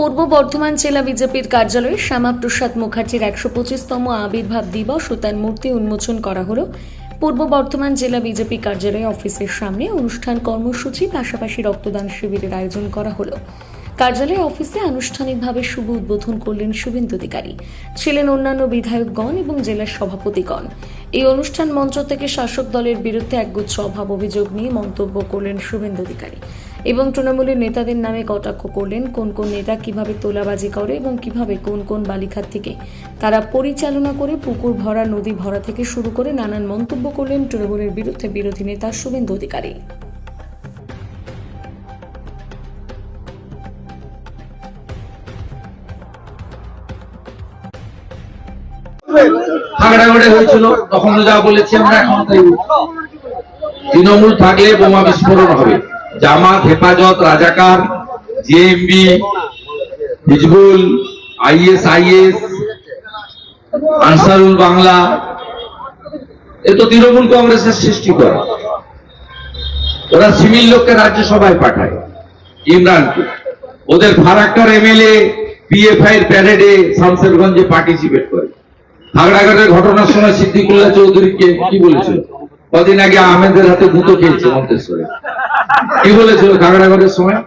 পূর্ব বর্ধমান জেলা বিজেপির কার্যালয়ে শ্যামাপ্রসাদ মুখার্জির একশো পঁচিশতম আবির্ভাব দিবস ও তার মূর্তি উন্মোচন করা হলো। পূর্ব বর্ধমান জেলা বিজেপি কার্যালয় অফিসের সামনে অনুষ্ঠান কর্মসূচি, পাশাপাশি রক্তদান শিবিরের আয়োজন করা হলো। কার্যালয় অফিসে আনুষ্ঠানিকভাবে শুভ উদ্বোধন করলেন শুভেন্দু অধিকারী। ছিলেন অন্যান্য বিধায়কগণ এবং জেলার সভাপতিগণ। এই অনুষ্ঠান মঞ্চ থেকে শাসক দলের বিরুদ্ধে একগুচ্ছ অভাব অভিযোগ নিয়ে মন্তব্য করলেন শুভেন্দু অধিকারী। এবং তৃণমূলের নেতাদের নামে কটাক্ষ করলেন, কোন কোন নেতা কীভাবে তোলাবাজি করে এবং কীভাবে কোন কোন বালিখাত থেকে। তারা পরিচালনা করে পুকুর ভরা, নদী ভরা থেকে শুরু করে নানান মন্তব্য করলেন তৃণমূলের বিরুদ্ধে বিরোধী নেতা শুভেন্দু অধিকারী। তৃণমূল থাকলে বোমা বিস্ফোরণ হবে। জামাত হেফাজত রাজাকার JMB Hizbul IS IS Ansarul Bangla, এ তো তৃণমূল কংগ্রেসের সৃষ্টি করা। ওরা সিভিল লোককে রাজ্যসভায় পাঠায়, ইমরানকে। ওদের ফারাক্কার এমএলএ পিএফআই এর প্যারেডে শামসেরগঞ্জে পার্টিসিপেট করে। হাগড়াঘাটের ঘটনার সময় সিদ্দিকুল্লাহ চৌধুরীকে কি বলেছিল? কদিন আগে আহমেদের হাতে গুঁতো খেয়েছে মন্তেশ্বরে। কি বলেছিল খাগড়াঘাটের সময়?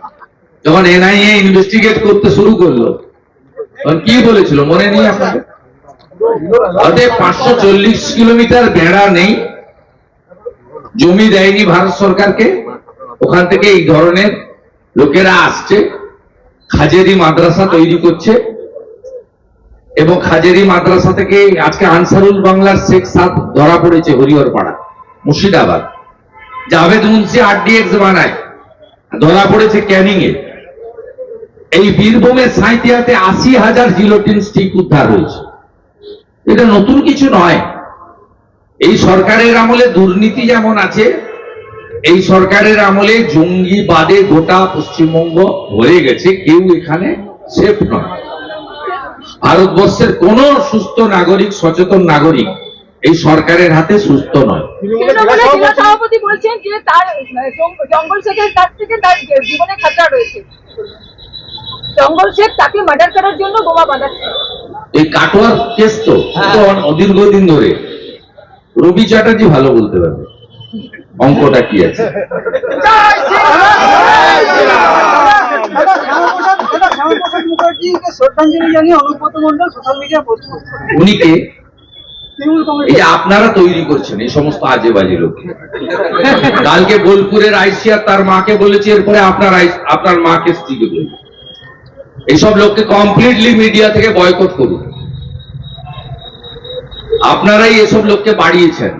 যখন এনআইএ ইনভেস্টিগেট করতে শুরু করল, তখন কি বলেছিল মনে নেই আপনাদের? অতএব পাঁচশো চল্লিশ কিলোমিটার বেড়া নেই, জমি দেয়নি ভারত সরকারকে, ওখান থেকে এই ধরনের লোকেরা আসছে, খাজেরি মাদ্রাসা তৈরি করছে, এবং খাজেরি মাদ্রাসা থেকে আজকে আনসারুল বাংলার শেখ সাদ ধরা পড়েছে হরিহর পাড়া মুর্শিদাবাদ। জাভেদ মুন্সি আরডিএক্স বানায়। ধরা পড়েছে ক্যানিং এ এই বীরভূমের সাঁইতিয়াতে আশি হাজার জিলোটিন স্টিক উদ্ধার হয়েছে। এটা নতুন কিছু নয়। এই সরকারের আমলে দুর্নীতি যেমন আছে, এই সরকারের আমলে জঙ্গিবাদে গোটা পশ্চিমবঙ্গ হয়ে গেছে, কেউ এখানে সেফ নয়। ভারতবর্ষের কোন সুস্থ নাগরিক, সচেতন নাগরিক এই সরকারের হাতে সুস্থ নয়। সভাপতি বলছেন যে তার জঙ্গল শেখের কাছ থেকে তার জীবনে খাতরা রয়েছে। জঙ্গল শেখ তাকে মার্ডার করার জন্য বোমা বাঁধাচ্ছে। এই কাটোয়ার কেস তো তো দীর্ঘদিন ধরে। রবি চ্যাটার্জি ভালো বলতে পারবে। অঙ্কটা কি আছে? উনি কে? এই যে আপনারা তৈরি করছেন এই সমস্ত আজে বাজে লোক। কালকে বোলপুরের আইসিয়া তার মাকে বলেছে এরপরে আপনার আপনার মাকে স্ত্রীকে বলবে এইসব লোককে কমপ্লিটলি মিডিয়া থেকে বয়কট করুন। আপনারাই এসব লোককে বাড়িয়েছেন।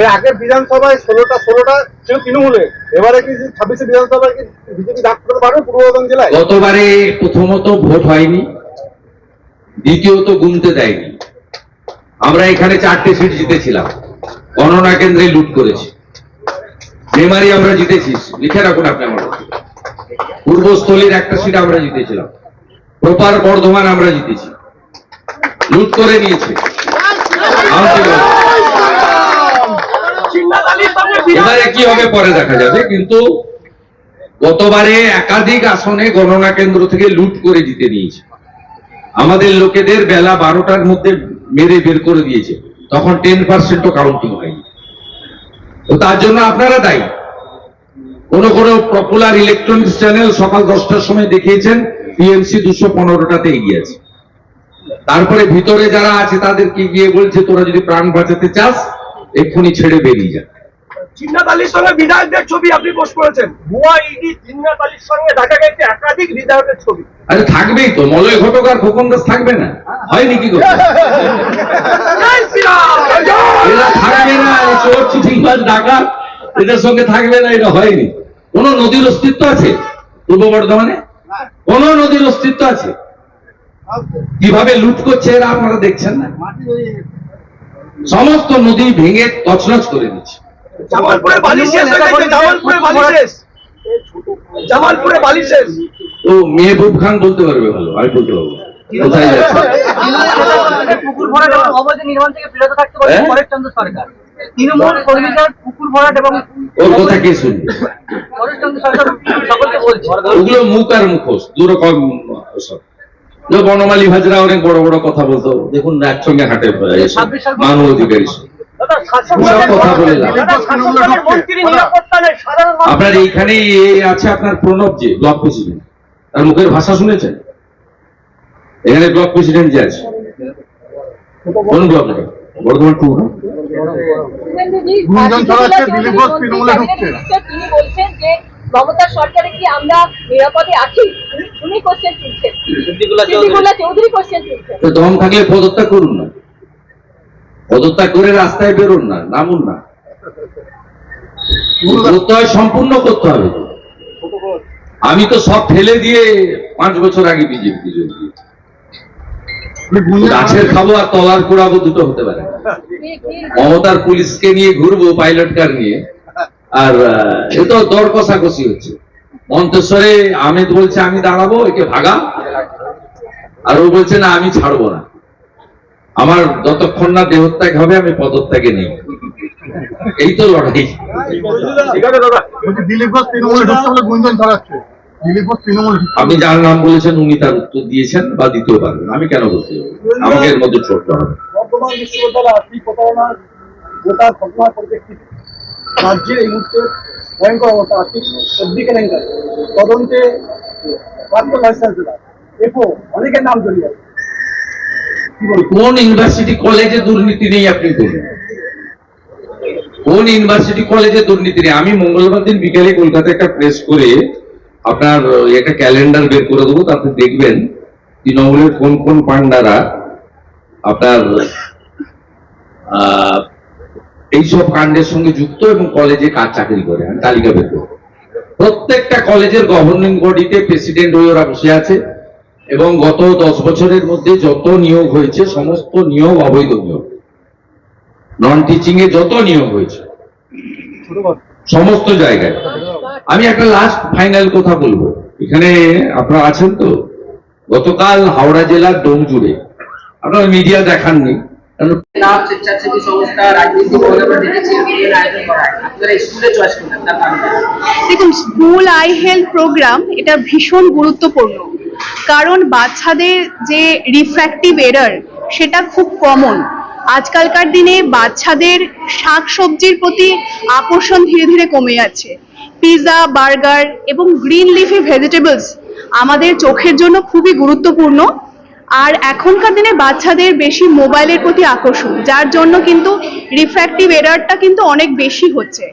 এর আগের বিধানসভায় ষোলোটা ষোলোটা ছিল তৃণমূলে। এবারে কি ছাব্বিশে বিধানসভায় কি বিজেপি ডাক করতে পারবে পূর্ব বর্ধমান জেলায়? গতবারে প্রথমত ভোট হয়নি। দ্বিতীয়ত গুনতে দেয়নি। আমরা এখানে চারটে সিট জিতেছিলাম। গণনা কেন্দ্রে লুট করেছি। মেমারি আমরা জিতেছি। লিখে রাখুন আপনি আমার পূর্বস্থলীর একটা সিট আমরা জিতেছিলাম। প্রপার বর্ধমান আমরা জিতেছি। লুট করে নিয়েছে। এবারে কি হবে পরে দেখা যাবে, কিন্তু গতবারে একাধিক আসনে গণনা কেন্দ্র থেকে লুট করে জিতে নিয়েছে। আমাদের লোকেদের বেলা বারোটার মধ্যে মেরে বের করে দিয়েছে। তখন টেন পার্সেন্টও কাউন্টিং হয়নি। তো তার জন্য আপনারা দায়ী। কোন কোন পপুলার ইলেকট্রনিক্স চ্যানেল সকাল দশটার সময় দেখিয়েছেন টিএমসি দুশো পনেরোটাতে এগিয়ে আছে। তারপরে ভিতরে যারা আছে তাদেরকে গিয়ে বলছে, তোরা যদি প্রাণ বাঁচাতে চাস, এক্ষুনি ছেড়ে বেরিয়ে যা। জিন্নাত আলীর সঙ্গে বিধায়কদের ছবি আপনি পোস্ট করেছেন। ভুয়া ইডি জিন্নাত আলীর সঙ্গে দেখা গেছে একাধিক বিধায়কের ছবি। আরে থাকবেই তো মলয় ঘটক আর খোকন দাস থাকবে না? হয়নি কি করতে জয় শ্রীরাম! জয়! এরা থাকবে না চোর চিঠিবাজ ডাকাত এদের সঙ্গে থাকবে না এটা হয়নি। কোন নদীর অস্তিত্ব আছে পূর্ব বর্ধমানে? কোন নদীর অস্তিত্ব আছে? কীভাবে লুট করছে এরা আপনারা দেখছেন না? সমস্ত নদী ভেঙে তছনছ করে দিচ্ছে। জামালপুরে বালি শেষ হয়ে গেছে জামালপুরে বালি শেষ। জামালপুরে বালি শেষ। তো মেহবুব খান বলতে পারবে ভালো আমি বলতে পারব কোথায় যাচ্ছে? পুকুর ভরা এবং অবৈধ নির্মাণ থেকে বিরত থাকতে বলছেন হ্যাঁ? সরকার। তৃণমূল কর্মীরা কুকুর ভরাট এবং ওর কথা কে শুনবে? পরেশচন্দ্র সরকার সকলকে বলছে। ওগুলো মুখ আর মুখোশ দুরকম সব। বনমালী ভাজরা অনেক বড় বড় কথা বলতো দেখুন একসঙ্গে হাটে মানব অধিকারী আপনার এইখানে আছে আপনার প্রণব যে ব্লক প্রেসিডেন্ট। তার মুখের ভাষা শুনেছেন? এখানে ব্লক প্রেসিডেন্ট যে আছে। কোন ব্লক? বর্ধমান টু তিনি বলছেন যে সরকারে কি আমরা নিরাপদে আছি? উনি- কোশ্চেন তুলছেন চৌধুরী। কোশ্চেন তুলছেন দম থাকলে পদত্যাগ করুন না। পদত্যাগ করে রাস্তায় বেরোন না নামুন না। প্রত্যয় সম্পূর্ণ করতে হবে। আমি তো সব ফেলে দিয়ে পাঁচ বছর আগে বিজেপি যোগ দিয়েছি। গাছের খাব আর তলার কুড়াবো দুটো হতে পারে। মমতার পুলিশকে নিয়ে ঘুরবো পাইলট কার নিয়ে। আর এ তো দর কষাকষি হচ্ছে। মন্তেশ্বরে আমেদ বলছে আমি দাঁড়াবো একে ভাগা। আর ও বলছে না আমি ছাড়বো না। আমার যতক্ষণ না দেহত্যাগ হবে আমি পদত্যাগে নেই। এই তো লড়াই। আপনি যার নাম বলেছেন উনি তার উত্তর দিয়েছেন বা দিতেও পারবেন। আমি কেন বলতে যাব? আমাকে এর মধ্যে ছোট্ট হবে এই মুহূর্তে ভয়ঙ্কর অবস্থা আর্থিক সবজি কেলেঙ্কারি তদন্তে অনেকের নাম জড়িয়ে আছে কোন ইউনিভার্সিটি কলেজে দুর্নীতি নেই আপনি বলুন। কোন ইউনিভার্সিটি কলেজে দুর্নীতি নেই? আমি মঙ্গলবার দিন বিকেলে কলকাতায় একটা প্রেস করে আপনার একটা ক্যালেন্ডার বের করে দেবো, তাতে দেখবেন তৃণমূলের কোন কোন পান্ডারা আপনার এইসব কাণ্ডের সঙ্গে যুক্ত এবং কলেজে কাজ চাকরি করে, আমি তালিকা বের করব। প্রত্যেকটা কলেজের গভর্নিং বডিতে প্রেসিডেন্ট হয়ে ওরা বসে আছে। এবং গত দশ বছরের মধ্যে যত নিয়োগ হয়েছে সমস্ত নিয়োগ অবৈধ নিয়োগ। নন টিচিং এ যত নিয়োগ হয়েছে। সমস্ত জায়গায়। আমি একটা লাস্ট ফাইনাল কথা বলব। এখানে আপনারা আছেন তো? গতকাল হাওড়া জেলার ডোমজুড়ে আপনারা মিডিয়া দেখাননি? দেখুন স্কুল আই হেলথ প্রোগ্রাম এটা ভীষণ গুরুত্বপূর্ণ। কারণ বাচ্চাদের যে রিফ্র্যাক্টিভ এরার সেটা খুব কমন আজকালকার দিনে বাচ্চাদের শাক সবজির প্রতি আকর্ষণ ধীরে ধীরে কমে যাচ্ছে। পিৎজা বার্গার এবং গ্রিন লিফি ভেজিটেবলস আমাদের চোখের জন্য খুবই গুরুত্বপূর্ণ। আর এখনকার দিনে বাচ্চাদের বেশি মোবাইলের প্রতি আকর্ষণ, যার জন্য কিন্তু রিফ্র্যাক্টিভ এরারটা কিন্তু অনেক বেশি হচ্ছে।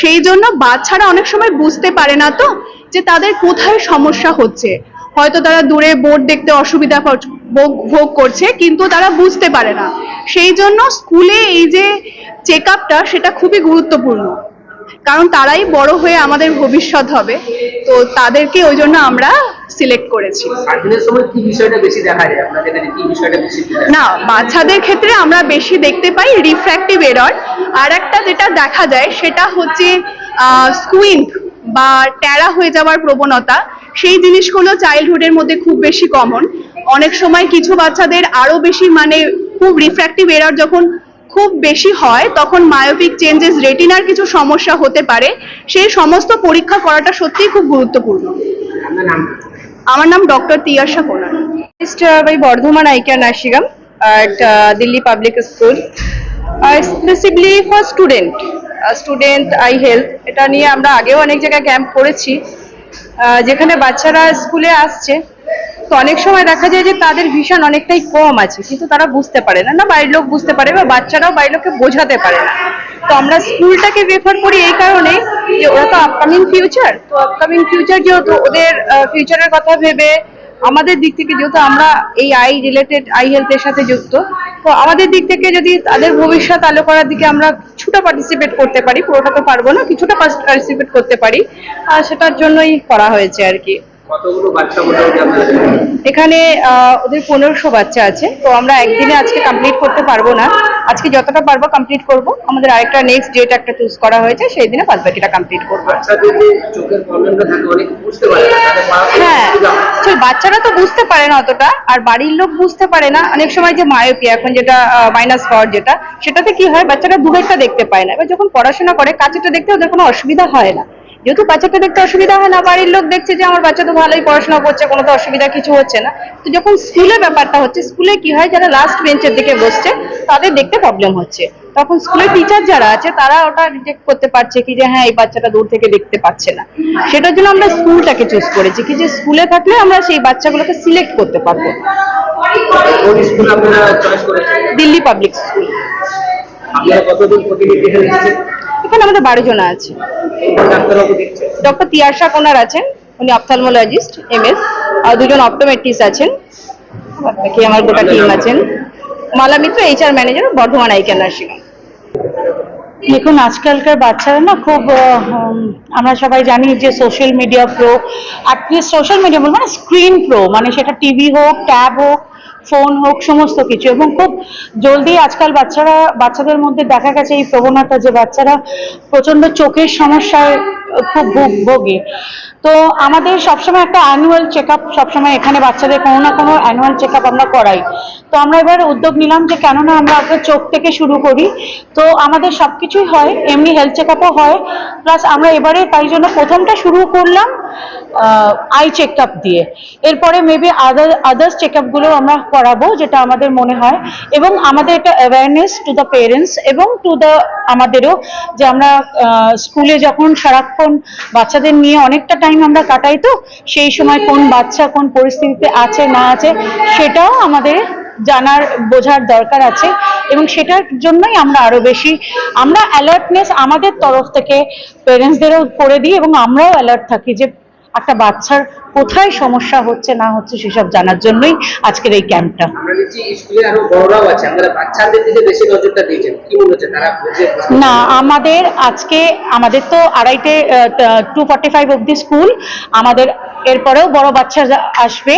সেই জন্য বাচ্চারা অনেক সময় বুঝতে পারে না তো যে তাদের কোথায় সমস্যা হচ্ছে। হয়তো তারা দূরে বোর্ড দেখতে অসুবিধা ভোগ- করছে কিন্তু তারা বুঝতে পারে না। সেই জন্য স্কুলে এই যে চেক আপটা সেটা খুবই গুরুত্বপূর্ণ। কারণ তারাই বড় হয়ে আমাদের ভবিষ্যৎ হবে তো তাদেরকে ওই জন্য আমরা সিলেক্ট করেছি? না বাচ্চাদের ক্ষেত্রে আমরা বেশি দেখতে পাই রিফ্র্যাক্টিভ এরর আর একটা যেটা দেখা যায় সেটা হচ্ছে স্কুইন্ট বা ট্যারা হয়ে যাওয়ার প্রবণতা। সেই জিনিসগুলো চাইল্ডহুডের মধ্যে খুব বেশি কমন অনেক সময় কিছু বাচ্চাদের আরও বেশি মানে খুব রিফ্র্যাক্টিভ এরর যখন খুব বেশি হয় তখন মায়োপিক চেঞ্জেস রেটিনার কিছু সমস্যা হতে পারে। সেই সমস্ত পরীক্ষা করাটা সত্যিই খুব গুরুত্বপূর্ণ। আমার নাম ডক্টর তিয়াশা কোনার। By Bardhaman Eye Care Nashigam at uh, Delhi Public School, uh, exclusively for student, uh, student eye health. এটা নিয়ে আমরা আগেও অনেক জায়গায় ক্যাম্প করেছি। যেখানে বাচ্চারা স্কুলে আসছে, তো অনেক সময় দেখা যায় যে তাদের ভিশন অনেকটাই কম আছে, কিন্তু তারা বুঝতে পারে না। না, বাড়ির লোক বুঝতে পারে বা বাচ্চারাও বাড়ির লোককে বোঝাতে পারে না। তো আমরা স্কুলটাকে রেফার করি এই কারণে যে ওরা তো আপকামিং ফিউচার তো আপকামিং ফিউচার যেহেতু ওদের ফিউচারের কথা ভেবে আমাদের দিক থেকে যেহেতু আমরা এই আই রিলেটেড আই হেলথের সাথে যুক্ত আমাদের দিক থেকে যদি তাদের ভবিষ্যৎ আলো করার দিকে আমরা কিছুটা পার্টিসিপেট করতে পারি, পুরোটা তো পারব না, কিছুটা পার্টিসিপেট করতে পারি। আর সেটার জন্যই করা হয়েছে আর কি। এখানে আহ, ওদের পনেরোশো বাচ্চা আছে। তো আমরা একদিনে আজকে কমপ্লিট করতে পারব না। আজকে যতটা পারব কমপ্লিট করব। আমাদের আরেকটা নেক্সট ডেট একটা চুজ করা হয়েছে সেই দিনে বাদ বাকিটা কমপ্লিট করব হ্যাঁ। বাচ্চারা তো বুঝতে পারে না অতটা আর বাড়ির লোক বুঝতে পারে না। অনেক সময় যে মায়োপিয়া এখন যেটা মাইনাস পাওয়ার যেটা সেটাতে কি হয়? বাচ্চারা দূরেরটা দেখতে পায় না। এবার যখন পড়াশোনা করে কাছেটা দেখতে ওদের কোনো অসুবিধা হয় না। যেহেতু বাচ্চাটা দেখতে অসুবিধা হয় না বাড়ির লোক দেখছে যে আমার বাচ্চা তো ভালোই পড়াশোনা করছে কোনো তো অসুবিধা কিছু হচ্ছে না। তো যখন স্কুলে ব্যাপারটা হচ্ছে স্কুলে কি হয় যারা লাস্ট বেঞ্চের দিকে বসছে তাদের দেখতে প্রবলেম হচ্ছে। তখন স্কুলের টিচার যারা আছে তারা ওটা রিজেক্ট করতে পারছে কি যে হ্যাঁ এই বাচ্চাটা দূর থেকে দেখতে পাচ্ছে না। সেটার জন্য আমরা স্কুলটাকে চুজ করেছি কি যে স্কুলে থাকলে আমরা সেই বাচ্চাগুলোকে সিলেক্ট করতে পারব। দিল্লি পাবলিক স্কুল কতদিন প্রতিনিধি এখানে আমাদের বারো জন আছে। ডক্টর তিয়াশা কোনার আছেন উনি অপথালমোলজিস্ট এম এস আর দুজন অপটোমেট্রিস্ট আছেন। বাকি আমার গোটা টিম আছেন। মালা মিত্র এইচআর ম্যানেজার বর্ধমান আইকেন নার্সিং দেখুন আজকালকার বাচ্চারা না খুব আমরা সবাই জানি যে social media pro at least social media বলব মানে স্ক্রিন প্রো মানে সেটা টিভি হোক ট্যাব হোক ফোন হোক, সমস্ত কিছু। এবং খুব জলদি আজকাল বাচ্চারা, বাচ্চাদের মধ্যে দেখা গেছে এই প্রবণতা যে বাচ্চারা প্রচণ্ড চোখের সমস্যায় খুব ভোগ- তো আমাদের সবসময় একটা অ্যানুয়াল চেক আপ সবসময় এখানে বাচ্চাদের কোনো না কোনো অ্যানুয়াল চেক আপ আমরা করাই। তো আমরা এবার উদ্যোগ নিলাম যে কেননা আমরা আগে চোখ থেকে শুরু করি। তো আমাদের সবকিছুই হয়, এমনি হেলথ চেক আপও হয়। প্লাস আমরা এবারে তাই জন্য প্রথমটা শুরু করলাম আই চেক আপ দিয়ে। এরপরে মেবি আদার আদার্স চেক আপগুলো আমরা করাবো, যেটা আমাদের মনে হয়। এবং আমাদের একটা অ্যাওয়ারনেস টু দ্য পেরেন্টস এবং টু দ্য আমাদেরও যে আমরা স্কুলে যখন সারাক্ষণ বাচ্চাদের নিয়ে অনেকটা টাইম আমরা কাটাই তো, সেই সময় কোন বাচ্চা কোন পরিস্থিতিতে আছে, না আছে, সেটাও আমাদের জানার, বোঝার দরকার আছে এবং সেটার জন্যই আমরা আরও বেশি, আমরা অ্যালার্টনেস আমাদের তরফ থেকে পেরেন্টসদেরও করে দিই এবং আমরাও অ্যালার্ট থাকি যে একটা বাচ্চার কোথায় সমস্যা হচ্ছে না হচ্ছে সেসব জানার জন্যই আজকের এই ক্যাম্পটা। না আমাদের আজকে আমাদের তো আড়াইটে টু ফর্টি ফাইভ অব্দি স্কুল আমাদের এরপরেও বড় বাচ্চা আসবে।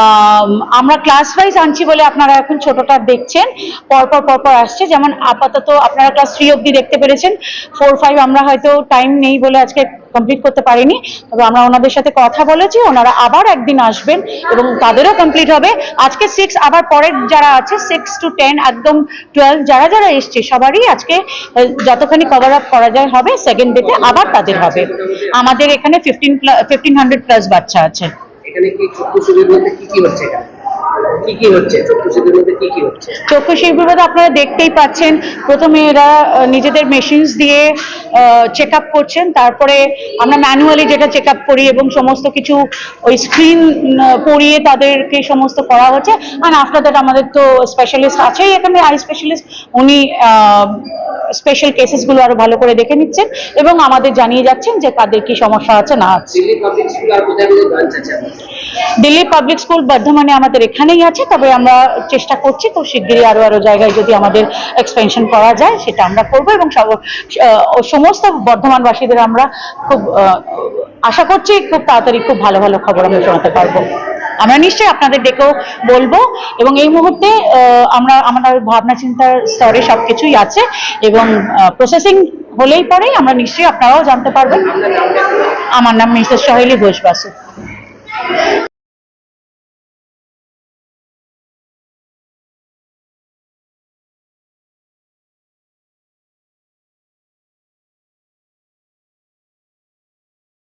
আম, আমরা ক্লাস ওয়াইজ আনছি বলে আপনারা এখন ছোটটা দেখছেন পরপর পরপর আসছে। যেমন আপাতত আপনারা ক্লাস থ্রি অব্দি দেখতে পেরেছেন ফোর ফাইভ আমরা হয়তো টাইম নেই বলে আজকে কমপ্লিট করতে পারিনি। তবে আমরা ওনাদের সাথে কথা বলেছি, ওনারা আবার একদিন আসবেন এবং তাদেরও কমপ্লিট হবে। আজকে সিক্স আবার পরের যারা আছে সিক্স টু টেন একদম টুয়েলভ যারা যারা এসছে, সবারই আজকে যতখানি কভার আপ করা যায় হবে সেকেন্ড ডেতে আবার তাদের হবে। আমাদের এখানে ফিফটিন ফিফটিন হান্ড্রেড প্লাস বাচ্চা আছে। এখানে কি কি হচ্ছে কি কি হচ্ছে? চক্ষু শিবির মধ্যে শিল্পীরা আপনারা দেখতেই পাচ্ছেন, প্রথমে এরা নিজেদের মেশিনস দিয়ে চেক আপ করছেন, তারপরে আমরা ম্যানুয়ালি যেটা চেক আপ করি এবং সমস্ত কিছু ওই স্ক্রিন পরিয়ে তাদেরকে সমস্ত করা হচ্ছে। আর আফটার দ্যাট আমাদের তো স্পেশালিস্ট আছেই এখানে আই স্পেশালিস্ট উনি স্পেশাল কেসেসগুলো আরও ভালো করে দেখে নিচ্ছেন এবং আমাদের জানিয়ে যাচ্ছেন যে কাদের কি সমস্যা আছে না আছে। দিল্লি পাবলিক স্কুল বর্ধমানে আমাদের এখানেই আছে তবে আমরা চেষ্টা করছি তো শিগগিরই আরও আরও জায়গায় যদি আমাদের এক্সপেনশন করা যায় সেটা আমরা করব এবং সমস্ত বর্ধমানবাসীদের আমরা খুব আশা করছি খুব তাড়াতাড়ি খুব ভালো ভালো খবর আমরা শোনাতে পারব। আমরা নিশ্চয়ই আপনাদের ডেকেও বলব। এবং এই মুহূর্তে আমরা আমাদের ভাবনা চিন্তার স্তরে সবকিছুই আছে এবং প্রসেসিং হলেই পরেই আমরা নিশ্চয়ই আপনারাও জানতে পারবেন। আমার নাম মিসেস সহেলি ঘোষ বাসু